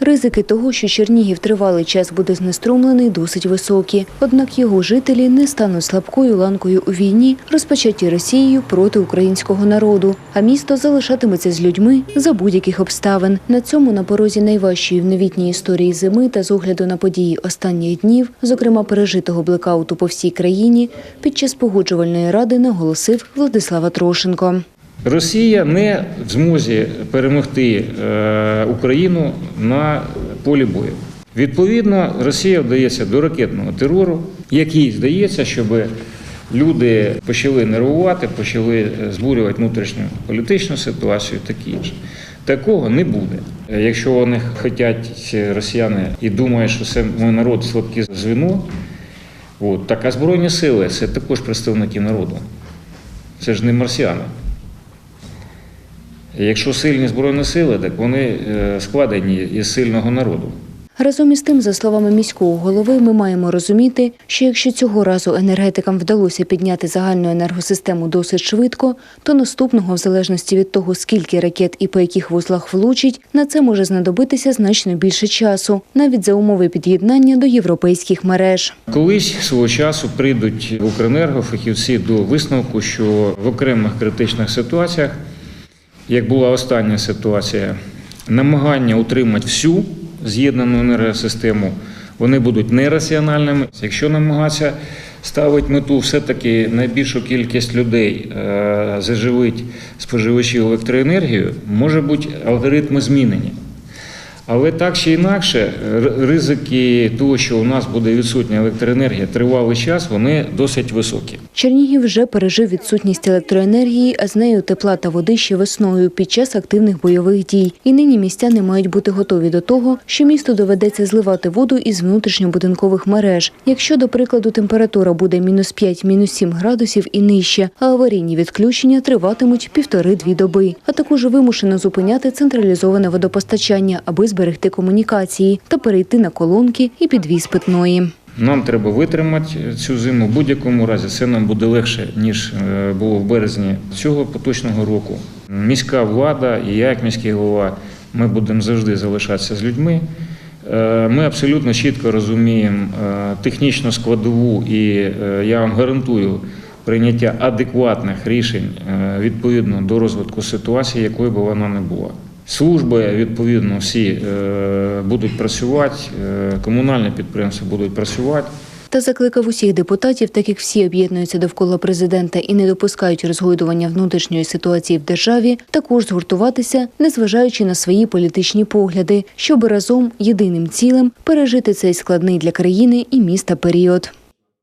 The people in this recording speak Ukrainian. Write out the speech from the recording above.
Ризики того, що Чернігів тривалий час буде знеструмлений, досить високі. Однак його жителі не стануть слабкою ланкою у війні, розпочатій Росією проти українського народу. А місто залишатиметься з людьми за будь-яких обставин. На цьому на порозі найважчої в новітній історії зими та з огляду на події останніх днів, зокрема пережитого блекауту по всій країні, під час погоджувальної ради наголосив Владислава Трошенко. Росія не в змозі перемогти е, Україну на полі бою. Відповідно, Росія вдається до ракетного терору, який здається, щоб люди почали нервувати, почали е, збурювати внутрішню політичну ситуацію, таке інше. Такого не буде. Якщо вони хочуть росіяни і думають, що це мій народ слабке звіно, от, так Збройні сили це також представники народу. Це ж не марсіани. Якщо сильні збройні сили, так вони е, складені із сильного народу. Разом із тим, за словами міського голови, ми маємо розуміти, що якщо цього разу енергетикам вдалося підняти загальну енергосистему досить швидко, то наступного, в залежності від того, скільки ракет і по яких вузлах влучить, на це може знадобитися значно більше часу, навіть за умови під'єднання до європейських мереж. Колись свого часу прийдуть в Укренерго фахівці до висновку, що в окремих критичних ситуаціях, як була остання ситуація, намагання утримати всю з'єднану енергосистему, вони будуть нераціональними. Якщо намагатися ставити мету все-таки найбільшу кількість людей е, заживить споживачів електроенергію, може бути алгоритми змінені. Але так чи інакше, ризики того, що у нас буде відсутня електроенергія тривалий час, вони досить високі. Чернігів вже пережив відсутність електроенергії, а з нею тепла та води ще весною під час активних бойових дій. І нині містяни мають бути готові до того, що місту доведеться зливати воду із внутрішньобудинкових мереж. Якщо, до прикладу, температура буде мінус 5, мінус 7 градусів і нижче, а аварійні відключення триватимуть півтори-дві доби. А також вимушено зупиняти централізоване водопостачання, аби зберегти комунікації та перейти на колонки і підвіз питної. Нам треба витримати цю зиму. В будь-якому разі це нам буде легше, ніж е, було в березні цього поточного року. Міська влада і я, як міський голова, ми будемо завжди залишатися з людьми. Е, Ми абсолютно чітко розуміємо е, технічну складову, і я вам гарантую прийняття адекватних рішень відповідно до розвитку ситуації, якою б вона не була. Служби відповідно всі е, будуть працювати, е, комунальні підприємства будуть працювати. Та закликав усіх депутатів, так як всі об'єднуються довкола президента і не допускають розгойдування внутрішньої ситуації в державі, також згуртуватися, незважаючи на свої політичні погляди, щоб разом єдиним цілим пережити цей складний для країни і міста період.